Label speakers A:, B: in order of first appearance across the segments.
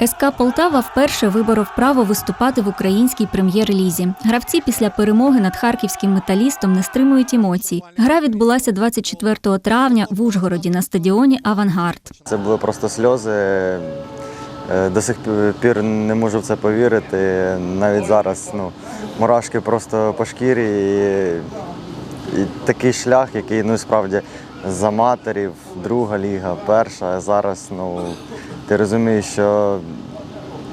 A: СК Полтава вперше виборов право виступати в українській прем'єр-лізі. Гравці після перемоги над харківським металістом не стримують емоцій. Гра відбулася 24 травня в Ужгороді на стадіоні Авангард.
B: Це були просто сльози. Е, До сих пір не можу в це повірити. Навіть зараз ну, мурашки просто по шкірі. І, і такий шлях, який ну, справді з аматорів, друга ліга, перша. Зараз ну, ти розумієш, що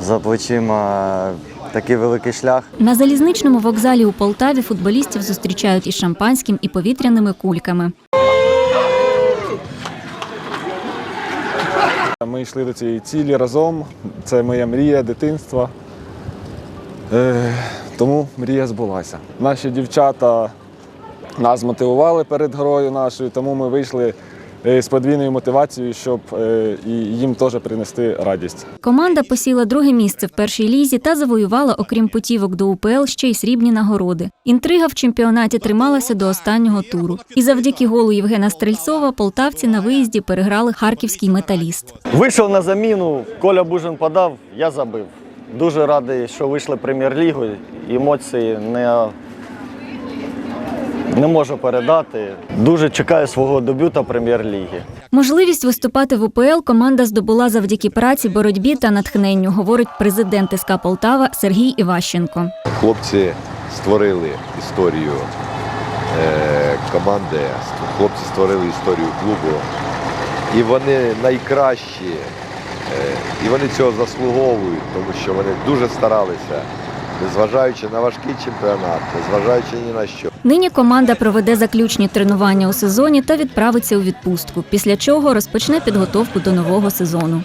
B: за плечима такий великий шлях.
A: На залізничному вокзалі у Полтаві футболістів зустрічають із шампанським і повітряними кульками.
C: Ми йшли до цієї цілі разом. Це моя мрія дитинства. Е, тому мрія збулася. Наші дівчата нас мотивували перед грою нашою, тому ми вийшли з подвійною мотивацією, щоб е, і їм теж принести радість.
A: Команда посіла друге місце в першій лізі та завоювала, окрім путівок до УПЛ, ще й срібні нагороди. Інтрига в чемпіонаті трималася до останнього туру. І завдяки голу Євгена Стрельцова полтавці на виїзді переграли харківський металіст.
B: Вийшов на заміну, Коля Бужин подав, я забив. Дуже радий, що вийшли прем'єр-лігу. Емоції не, не можу передати. Дуже чекаю свого дебюта прем'єр-ліги.
A: Можливість виступати в УПЛ команда здобула завдяки праці, боротьбі та натхненню, говорить президент СК Полтава Сергій Іващенко.
D: Хлопці створили історію е, команди, хлопці створили історію клубу. І вони найкращі, е, і вони цього заслуговують, тому що вони дуже старалися, незважаючи на важкий чемпіонат, незважаючи ні на що.
A: Нині команда проведе заключні тренування у сезоні та відправиться у відпустку, після чого розпочне підготовку до нового сезону.